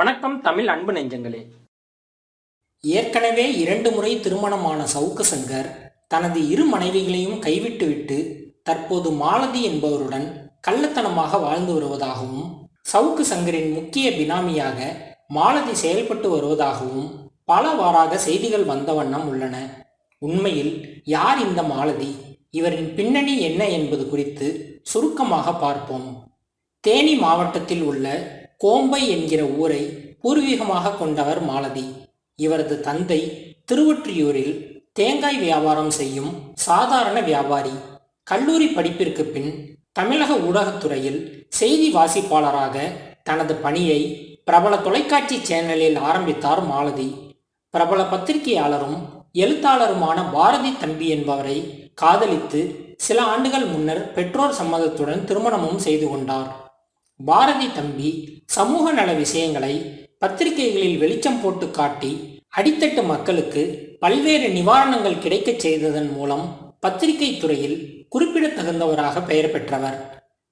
வணக்கம் தமிழ் அன்பு நெஞ்சங்களே. ஏற்கனவே இரண்டு முறை திருமணமான சவுக்கு சங்கர் தனது இரு மனைவிகளையும் கைவிட்டுவிட்டு தற்போது மாலதி என்பவருடன் கள்ளத்தனமாக வாழ்ந்து வருவதாகவும் சவுக்கு சங்கரின் முக்கிய பினாமியாக மாலதி செயல்பட்டு வருவதாகவும் பலவாறாக செய்திகள் வந்த வண்ணம் உள்ளன. உண்மையில் யார் இந்த மாலதி? இவரின் பின்னணி என்ன என்பது குறித்து சுருக்கமாக பார்ப்போம். தேனி மாவட்டத்தில் உள்ள கோம்பை என்கிற ஊரை பூர்வீகமாக கொண்டவர் மாலதி. இவரது தந்தை திருவொற்றியூரில் தேங்காய் வியாபாரம் செய்யும் சாதாரண வியாபாரி. கல்லூரி படிப்பிற்கு பின் தமிழக ஊடகத்துறையில் செய்தி வாசிப்பாளராக தனது பணியை பிரபல தொலைக்காட்சி சேனலில் ஆரம்பித்தார் மாலதி. பிரபல பத்திரிகையாளரும் எழுத்தாளருமான பாரதி தம்பி என்பவரை காதலித்து சில ஆண்டுகள் முன்னர் பெற்றோர் சம்மதத்துடன் திருமணமும் செய்து கொண்டார். பாரதி தம்பி சமூக நல விஷயங்களை பத்திரிகைகளில் வெளிச்சம் போட்டு காட்டி அடித்தட்டு மக்களுக்கு பல்வேறு நிவாரணங்கள் கிடைக்கச் செய்ததன் மூலம் பத்திரிகை துறையில் குறிப்பிடத்தகுந்தவராக பெயர் பெற்றவர்.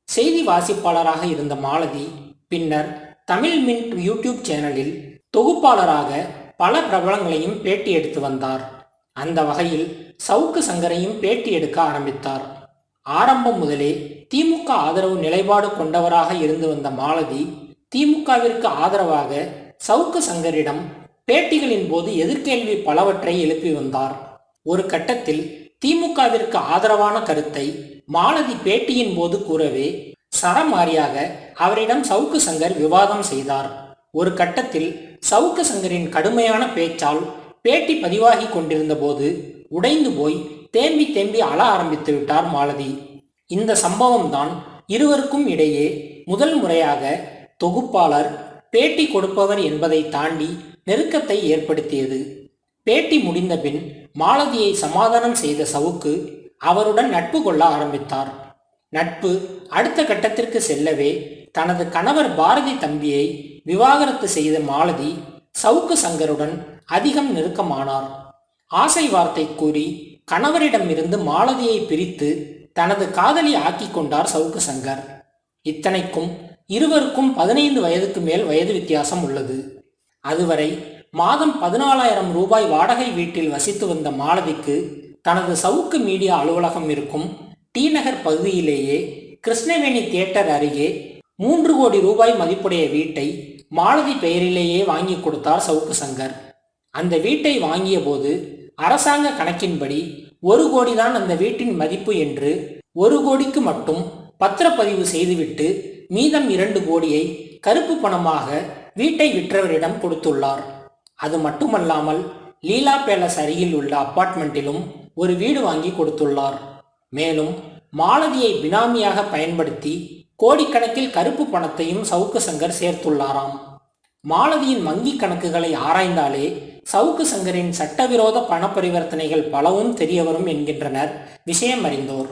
செய்தி வாசிப்பாளராக இருந்த மாலதி பின்னர் தமிழ் மின்ட் யூடியூப் சேனலில் தொகுப்பாளராக பல பிரபலங்களையும் பேட்டி எடுத்து வந்தார். அந்த வகையில் சவுக்கு சங்கரையும் பேட்டி எடுக்க ஆரம்பித்தார். ஆரம்பம் முதலே திமுக ஆதரவு நிலைப்பாடு கொண்டவராக இருந்து வந்த மாலதி திமுகவிற்கு ஆதரவாக சவுக்கு சங்கரிடம் பேட்டிகளின் போது எதிர்கேள்வி பலவற்றை எழுப்பி வந்தார். ஒரு கட்டத்தில் திமுகவிற்கு ஆதரவான கருத்தை மாலதி பேட்டியின் போது கூறவே சரமாரியாக அவரிடம் சவுக்கு சங்கர் விவாதம் செய்தார். ஒரு கட்டத்தில் சவுக்கு சங்கரின் கடுமையான பேச்சால் பேட்டி பதிவாகி கொண்டிருந்த போது உடைந்து போய் தேம்பி தேம்பி அழ ஆரம்பித்து விட்டார் மாலதி. இந்த சம்பவம் தான் இருவருக்கும் இடையே முதல் முறையாக தொகுப்பாளர் பேட்டி கொடுப்பவர் என்பதை தாண்டி நெருக்கத்தை ஏற்படுத்தியது. பேட்டி முடிந்த பின் மாலதியை சமாதானம் செய்த சவுக்கு அவருடன் நட்பு கொள்ள ஆரம்பித்தார். நட்பு அடுத்த கட்டத்திற்கு செல்லவே தனது கணவர் பாரதி தம்பியை விவாகரத்து செய்த மாலதி சவுக்கு சங்கருடன் அதிகம் நெருக்கமானார். ஆசை வார்த்தை கூறி கணவரிடமிருந்து மாலதியை பிரித்து தனது காதலி ஆக்கி கொண்டார் சவுக்கு சங்கர். இத்தனைக்கும் இருவருக்கும் பதினைந்து வயதுக்கு மேல் வயது வித்தியாசம் உள்ளது. அதுவரை மாதம் பதினாலாயிரம் ரூபாய் வாடகை வீட்டில் வசித்து வந்த மாலதிக்கு தனது சவுக்கு மீடியா அலுவலகம் இருக்கும் டி நகர் பகுதியிலேயே கிருஷ்ணவேணி தியேட்டர் அருகே மூன்று கோடி ரூபாய் மதிப்புடைய வீட்டை மாலதி பெயரிலேயே வாங்கி கொடுத்தார் சவுக்கு சங்கர். அந்த வீட்டை வாங்கிய போது அரசாங்க கணக்கின்படி ஒரு கோடி தான் அந்த வீட்டின் மதிப்பு என்று ஒரு கோடிக்கு மட்டும் பத்திரப்பதிவு செய்துவிட்டு மீதம் இரண்டு கோடியை கருப்பு பணமாக வீட்டை விற்றவரிடம் கொடுத்துள்ளார். அது மட்டுமல்லாமல் லீலா பேலஸ் அருகில் உள்ள அப்பார்ட்மெண்ட்டிலும் ஒரு வீடு வாங்கி கொடுத்துள்ளார். மேலும் மாலதியை பினாமியாக பயன்படுத்தி கோடிக்கணக்கில் கருப்பு பணத்தையும் சவுக்கு சங்கர் சேர்த்துள்ளாராம். மாலதியின் வங்கி கணக்குகளை ஆராய்ந்தாலே சவுக்கு சங்கரின் சட்டவிரோத பண பரிவர்த்தனைகள் பலவும் தெரியவரும் என்கின்றனர். விஷயம் அறிந்தோர்.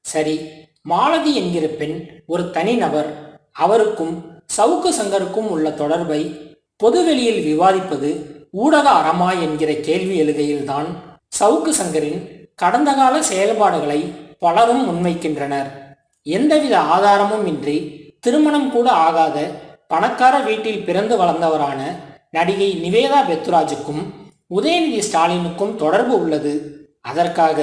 சரி மாலதி என்கிற பெண் ஒரு தனிநபர் அவருக்கும் சவுக்கு சங்கருக்கும் உள்ள தொடர்பை பொதுவெளியில் விவாதிப்பது ஊடக அறமா என்கிற கேள்வி எழுகையில்தான் சவுக்கு சங்கரின் கடந்த கால செயல்பாடுகளை பலரும் முன்வைக்கின்றனர். எந்தவித ஆதாரமும் இன்றி திருமணம் கூட ஆகாத பணக்கார வீட்டில் பிறந்து வளர்ந்தவரான நடிகை நிவேதா பெத்துராஜுக்கும் உதயநிதி ஸ்டாலினுக்கும் தொடர்பு உள்ளது. அதற்காக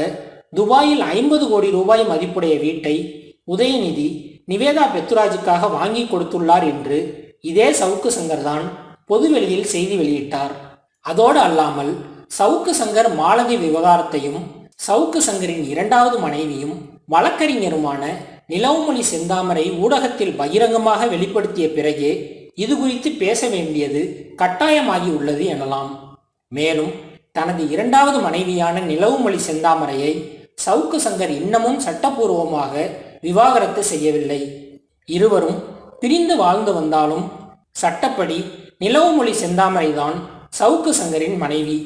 துபாயில் ஐம்பது கோடி ரூபாய் மதிப்புடைய வீட்டை உதயநிதி நிவேதா பெத்துராஜுக்காக வாங்கி கொடுத்துள்ளார் என்று இதே சவுக்கு சங்கர் தான் பொதுவெளியில் செய்தி வெளியிட்டார். அதோடு அல்லாமல் சவுக்கு சங்கர் மாலதி விவகாரத்தையும் சவுக்கு சங்கரின் இரண்டாவது மனைவியும் வழக்கறிஞருமான நிலவுமணி செந்தாமரை ஊடகத்தில் பகிரங்கமாக வெளிப்படுத்திய பிறகே இது குறித்து பேச வேண்டியது கட்டாயமாகி உள்ளது எனலாம். மேலும் தனது இரண்டாவது மனைவியான நிலவுமொழி செந்தாமரையை சவுக்கு சங்கர் இன்னமும் சட்டபூர்வமாக விவாகரத்து செய்யவில்லை. இருவரும் பிரிந்து வாழ்ந்து வந்தாலும் சட்டப்படி நிலவுமொழி செந்தாமரைதான் சவுக்கு சங்கரின் மனைவி.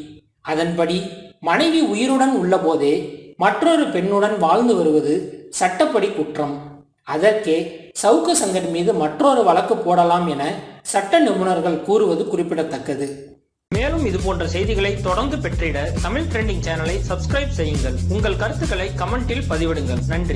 அதன்படி மனைவி உயிருடன் உள்ளபோதே மற்றொரு பெண்ணுடன் வாழ்ந்து வருவது சட்டப்படி குற்றம். அதற்கே சவுக்கு சங்கர் மீது மற்றொரு வழக்கு போடலாம் என சட்ட நிபுணர்கள் கூறுவது குறிப்பிடத்தக்கது. மேலும் இது போன்ற செய்திகளை தொடர்ந்து பெற்றிட தமிழ் ட்ரெண்டிங் சேனலை சப்ஸ்கிரைப் செய்யுங்கள். உங்கள் கருத்துக்களை கமெண்டில் பதிவிடுங்கள். நன்றி.